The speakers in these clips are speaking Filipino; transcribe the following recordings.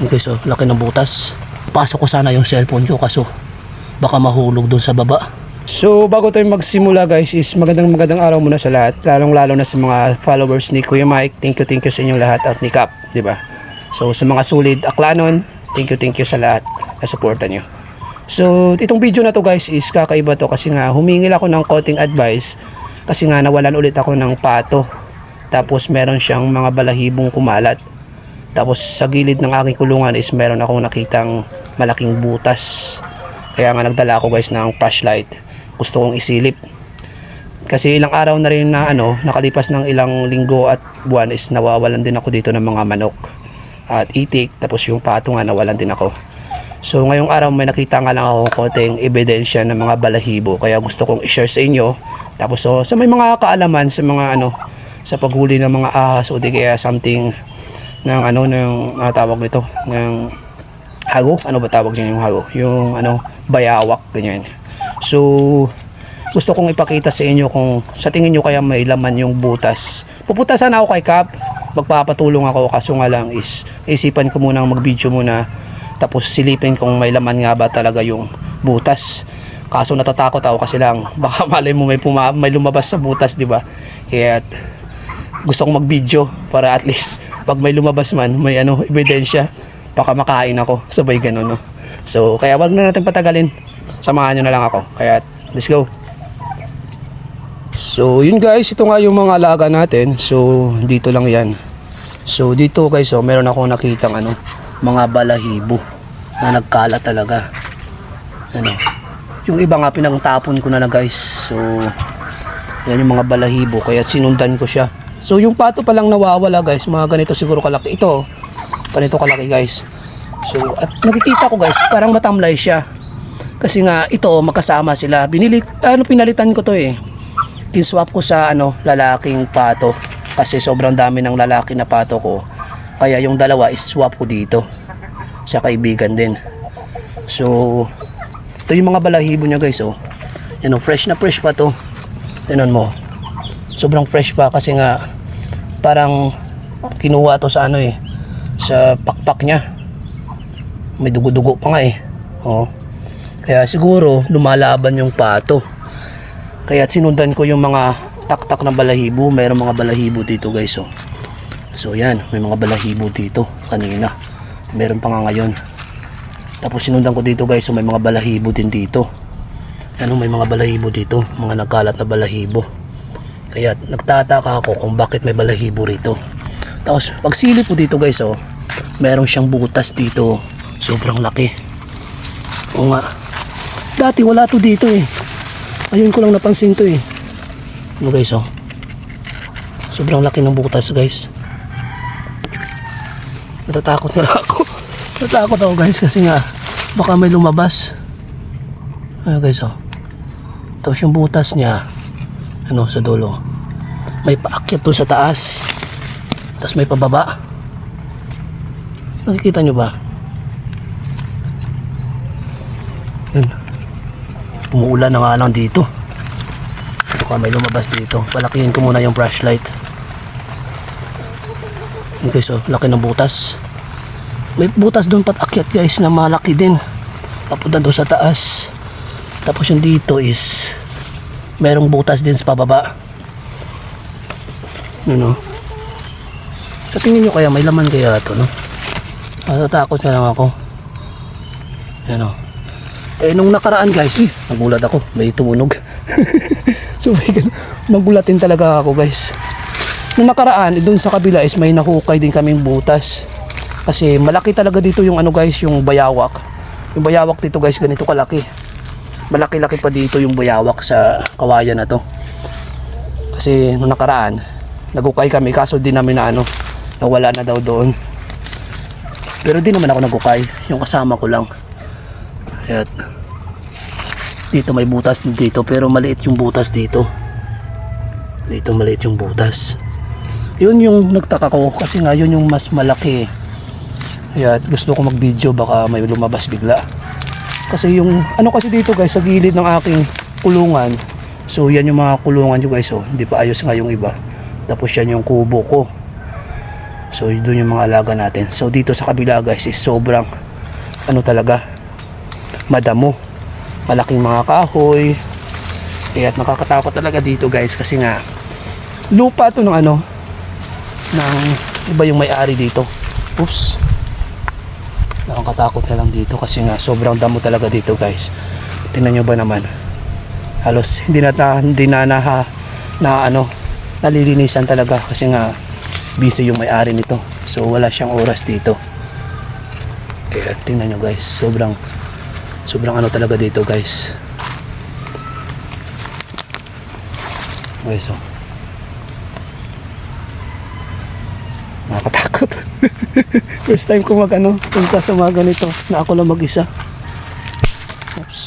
Okay, so laki ng butas. Pasok ko sana yung cellphone ko kaso baka mahulog doon sa baba. So bago tayo magsimula guys is magandang magandang araw muna sa lahat lalong lalo na sa mga followers ni Kuya Mike. Thank you thank you sa inyong lahat at ni Cap ba? So sa mga solid aklanon thank you thank you sa lahat na suporta nyo so itong video na to guys is kakaiba to kasi nga humingil ako ng konting advice kasi nga nawalan ulit ako ng pato. Tapos meron siyang mga balahibong kumalat tapos sa gilid ng aking kulungan is meron akong nakitang malaking butas kaya nga nagdala ako guys ng flashlight. Gusto kong isilip. Kasi ilang araw na rin na ano, nakalipas ng ilang linggo at buwan is nawawalan din ako dito ng mga manok at itik tapos yung pato nga nawalan din ako. So ngayong araw may nakita nga lang ako konting ebidensya ng mga balahibo kaya gusto kong i-share sa inyo. Tapos so, sa may mga kaalaman sa mga ano sa paghuli ng mga ahas o di kaya something ng ano ng uh, tawag nito ng hago. Ano ba tawag niya yung hago? Yung ano bayawak ganyan. So gusto kong ipakita sa inyo kung sa tingin nyo kaya may laman yung butas. Pupunta sana ako kay Cap. Magpapatulong ako kaso nga lang is isipan ko muna mag video muna. Tapos silipin kung may laman nga ba talaga yung butas. Kaso natatakot ako kasi lang baka malay mo may, puma- may lumabas sa butas di ba? Kaya gusto kong mag-video para at least pag may lumabas man, may ano, ebidensya, baka makain ako, sabay ganun, no? So, kaya wag na natin patagalin. Samahan nyo na lang ako. Kaya, let's go. So, yun guys, ito nga yung mga alaga natin. So, dito lang yan. So, dito guys, oh, meron ako nakitang ano, mga balahibo na nagkala talaga. Ano, yung iba nga pinagtapon ko na na guys. So, yan yung mga balahibo, kaya sinundan ko siya. So yung pato pa lang nawawala guys, mga ganito siguro kalaki. Ito, ganito kalaki guys. So at nakikita ko guys, parang matamlay siya. Kasi nga ito magkasama sila. Binili ano pinalitan ko to eh. Kinswap ko sa ano lalaking pato kasi sobrang dami ng lalaki na pato ko. Kaya yung dalawa is swap ko dito sa kaibigan din. So ito yung mga balahibo niya guys oh. Yan oh, fresh na fresh pa to. Tingnan mo sobrang fresh pa kasi nga parang kinuha to sa ano eh sa pakpak niya. May dugo-dugo pa nga eh. Oh. kaya siguro lumalaban yung pato. Kaya sinundan ko yung mga taktak ng balahibo. Mayroong mga balahibo dito guys oh. so yan. May mga balahibo dito kanina. Meron pa nga ngayon. Tapos sinundan ko dito guys so may mga balahibo din dito. Ano may mga balahibo dito? Mga nagkalat na balahibo kaya nagtataka ako kung bakit may balahibo rito. Tapos pagsilip po dito guys oh, meron siyang butas dito. Sobrang laki. Oo nga. Dati wala to dito eh. Ayun ko lang napansin to eh. Ano guys oh. Sobrang laki ng butas guys. Natatakot na ako. Natatakot ako guys kasi nga baka may lumabas. Ayun guys oh. Tapos yung butas niya ano sa dulo. May paakyat doon sa taas. Tapos may pababa. Nakikita nyo ba? Yun. Umuulan na nga lang dito. Baka may lumabas dito. Palakihin ko muna yung flashlight. Yun guys oh. Laki ng butas. May butas doon pat akyat guys na malaki din. Papunta doon sa taas. Tapos yung dito is merong butas din sa pababa. Ano sa tingin nyo kaya may laman kaya ito no? Natatakot na lang ako. Ano eh nung nakaraan guys eh, nagulat ako. May tumunog so may magulatin talaga ako guys. Nung nakaraan eh, dun sa kabila is may nahukay din kaming butas. Kasi malaki talaga dito yung ano guys yung bayawak. Yung bayawak dito guys ganito kalaki malaki-laki pa dito yung bayawak sa kawayan na to. Kasi nung nakaraan nagukay kami kaso di namin na ano nawala na daw doon. Pero di naman ako nagukay yung kasama ko lang. Ayan. dito may butas dito pero maliit yung butas dito. Dito maliit yung butas. Yun yung nagtaka ko kasi nga yun yung mas malaki. Ayan, gusto ko mag video baka may lumabas bigla kasi yung ano kasi dito guys sa gilid ng aking kulungan. So yan yung mga kulungan nyo guys oh. Hindi pa ayos nga yung iba. Tapos yan yung kubo ko. So doon yung mga alaga natin. So dito sa kabila guys is sobrang ano talaga madamo. Malaking mga kahoy. Kaya nakakatakot talaga dito guys kasi nga lupa to ng ano ng iba yung may-ari dito. Oops. Nakakatakot na lang dito kasi nga sobrang damo talaga dito guys. Tingnan nyo ba naman? Halos hindi na, hindi na, na, na ano nalilinisan talaga kasi nga busy yung may-ari nito. So wala siyang oras dito. Kaya tingnan nyo guys, sobrang sobrang ano talaga dito guys. Okay, so Nakakatakot. First time ko mag ano, punta sa mga ganito na ako lang mag-isa. Oops.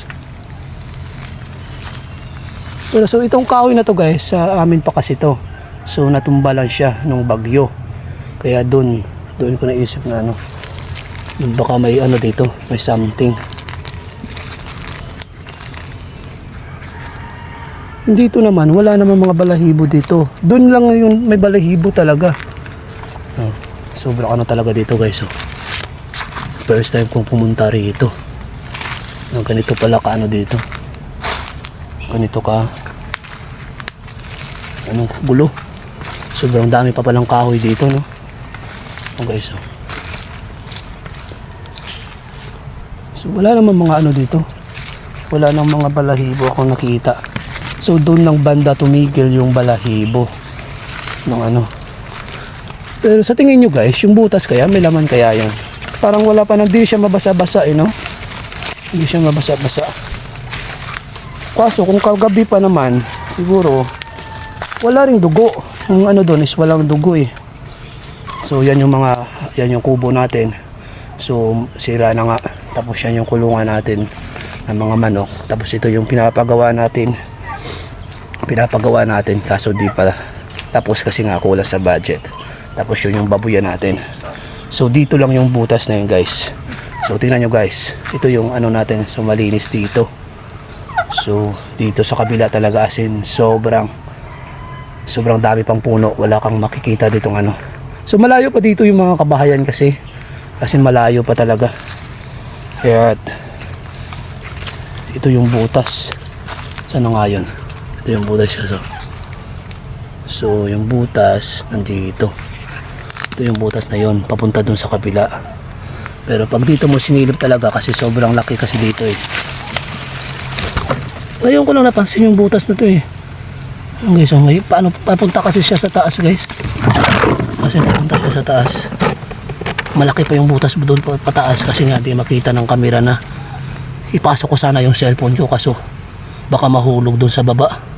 Pero so itong kahoy na to guys, sa amin pa kasi to. So natumba lang siya nung bagyo. Kaya doon, doon ko naisip na ano, baka may ano dito, may something. Dito naman, wala naman mga balahibo dito. Doon lang yung may balahibo talaga. Oh, sobrang ano talaga dito guys. Oh. First time kong pumunta rito. No, ganito pala ka ano dito. Ganito ka. Anong gulo. Sobrang dami pa palang kahoy dito no. Oh guys. Oh. So wala naman mga ano dito. Wala nang mga balahibo akong nakita. So doon ng banda tumigil yung balahibo ng ano. Pero sa tingin nyo guys, yung butas kaya, may laman kaya yan. Parang wala pa, hindi siya mabasa-basa eh, no? Hindi siya mabasa-basa. Kaso kung kagabi pa naman, siguro, wala ring dugo. Yung ano doon is walang dugo eh. So yan yung mga, yan yung kubo natin. So sira na nga. Tapos yan yung kulungan natin ng mga manok. Tapos ito yung pinapagawa natin. Pinapagawa natin kaso di pala. Tapos kasi nga kulang sa budget. Tapos yun yung babuyan natin. So dito lang yung butas na yun guys. So tingnan nyo guys. Ito yung ano natin. So malinis dito. So dito sa kabila talaga as in sobrang sobrang dami pang puno. Wala kang makikita ditong ano. So malayo pa dito yung mga kabahayan kasi. Kasi malayo pa talaga. Kaya ito yung butas. Saan na nga yun? Ito yung butas siya. So, so yung butas nandito. Ito yung butas na yon papunta dun sa kabila. Pero pag dito mo sinilip talaga kasi sobrang laki kasi dito eh. Ngayon ko lang napansin yung butas na to eh. Yung guys, oh, may, paano, papunta kasi siya sa taas guys. Kasi papunta siya sa taas. Malaki pa yung butas doon pa pataas kasi nga di makita ng kamera na ipasok ko sana yung cellphone ko kaso baka mahulog doon sa baba.